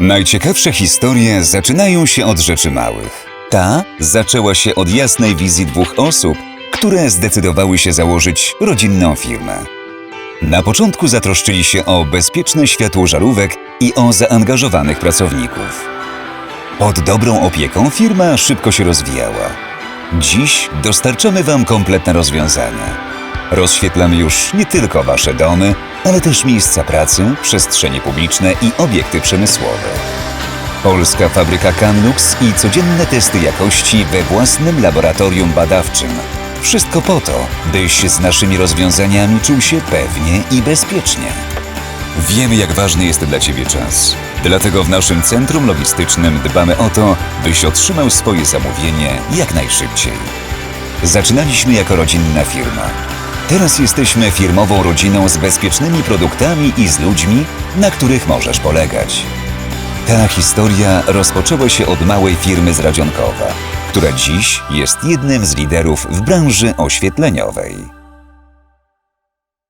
Najciekawsze historie zaczynają się od rzeczy małych. Ta zaczęła się od jasnej wizji dwóch osób, które zdecydowały się założyć rodzinną firmę. Na początku zatroszczyli się o bezpieczne światło żarówek i o zaangażowanych pracowników. Pod dobrą opieką firma szybko się rozwijała. Dziś dostarczamy Wam kompletne rozwiązania. Rozświetlamy już nie tylko Wasze domy, ale też miejsca pracy, przestrzenie publiczne i obiekty przemysłowe. Polska fabryka Canlux i codzienne testy jakości we własnym laboratorium badawczym. Wszystko po to, byś z naszymi rozwiązaniami czuł się pewnie i bezpiecznie. Wiemy, jak ważny jest dla Ciebie czas. Dlatego w naszym centrum logistycznym dbamy o to, byś otrzymał swoje zamówienie jak najszybciej. Zaczynaliśmy jako rodzinna firma. Teraz jesteśmy firmową rodziną z bezpiecznymi produktami i z ludźmi, na których możesz polegać. Ta historia rozpoczęła się od małej firmy z Radzionkowa, która dziś jest jednym z liderów w branży oświetleniowej.